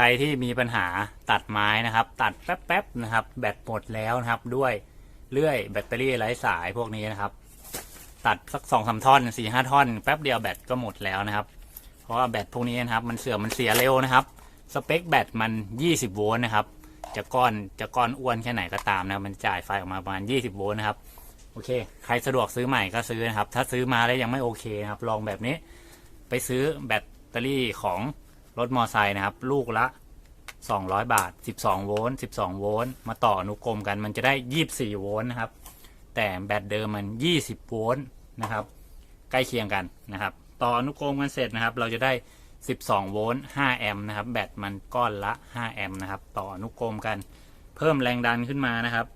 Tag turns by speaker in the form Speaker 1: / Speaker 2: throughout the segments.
Speaker 1: ใครที่มีปัญหาตัดไม้นะครับ ตัดแป๊บๆนะครับ แบตหมดแล้วนะครับ ด้วยเลื่อยแบตเตอรี่ไร้สายพวกนี้นะครับ ตัดสักสองสามท่อนสี่ห้าท่อนแป๊บเดียวแบตก็หมดแล้วนะครับ เพราะว่าแบตพวกนี้นะครับ มันเสื่อมมันเสียเร็วนะครับ สเปคแบตมัน 20 โวลต์นะครับ จะก้อนจะก้อนอ้วนแค่ไหนก็ตามนะมันจ่ายไฟออกมาประมาณ 20 โวลต์นะครับโอเค ใครสะดวกซื้อใหม่ก็ซื้อนะครับ ถ้าซื้อมาแล้วยังไม่โอเคนะครับ ลองแบบนี้ ไปซื้อแบตเตอรี่ของ รถมอไซค์นะครับ ลูกละ 200 บาท 12 โวลต์ 12 โวลต์ มาต่ออนุกรมกันมันจะได้ 24 โวลต์นะครับ แต่แบตเดิมมัน 20 โวลต์นะครับ ใกล้เคียงกันนะครับ ต่ออนุกรมกันเสร็จนะครับ เราจะได้ 12 โวลต์ 5 แอมป์นะครับ แบตมันก้อนละ 5 แอมป์นะครับ ต่ออนุกรมกัน เพิ่มแรงดันขึ้นมานะครับ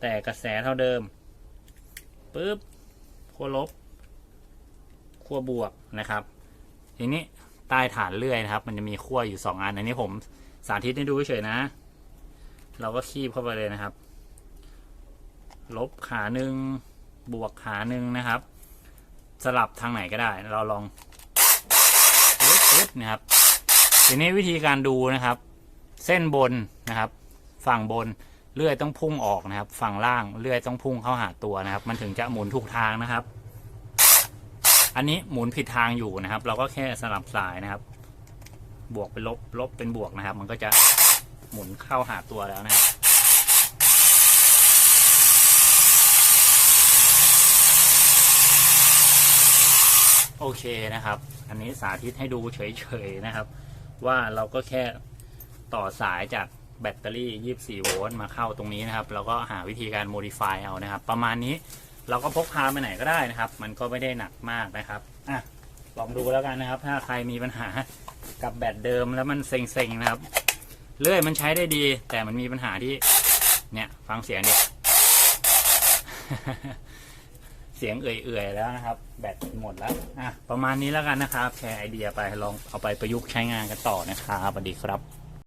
Speaker 1: แต่กระแสเท่าเดิมปึ๊บขั้วลบขั้วบวกนะครับ ทีนี้ ใต้ฐานเลื่อยนะครับ มันจะมีขั้วอยู่สองอันอันนี้ผมสาธิตให้ดูเฉยๆนะ เราก็คีบเข้าไปเลยนะครับ ลบขาหนึ่งบวกขาหนึ่งนะครับ สลับทางไหนก็ได้ เราลองปึ๊บปึ๊บนะครับทีนี้วิธีการดูนะครับ เส้นบนนะครับ ฝั่งบนเลื่อยต้องพุ่งออกนะครับ ฝั่งล่างเลื่อยต้องพุ่งเข้าหาตัวนะครับ มันถึงจะหมุนถูกทางนะครับ อันนี้หมุนผิดทางอยู่นะครับ เราก็แค่สลับสายนะครับ บวกเป็นลบลบเป็นบวกนะครับ มันก็จะหมุนเข้าหาตัวแล้วนะครับโอเคนะครับ อันนี้สาธิตให้ดูเฉยๆนะครับ ว่าเราก็แค่ต่อสายจากแบตเตอรี่ 24 โวลต์มาเข้าตรงนี้นะครับ แล้วก็หาวิธีการ modify เอานะครับ ประมาณนี้ เราก็พกพาไปไหนก็ได้นะครับ มันก็ไม่ได้หนักมากนะครับอะลองดูแล้วกันนะครับ ถ้าใครมีปัญหากับแบตเดิมแล้วมันเซ็งๆนะครับ เลื่อยมันใช้ได้ดี แต่มันมีปัญหาที่ เนี่ยฟังเสียงดิเสียงเอื่อยๆแล้วนะครับ แบตหมดแล้วอะประมาณนี้แล้วกันนะครับ แชร์ไอเดียไปลองเอาไปประยุกต์ใช้งานกันต่อนะครับสวัสดีครับ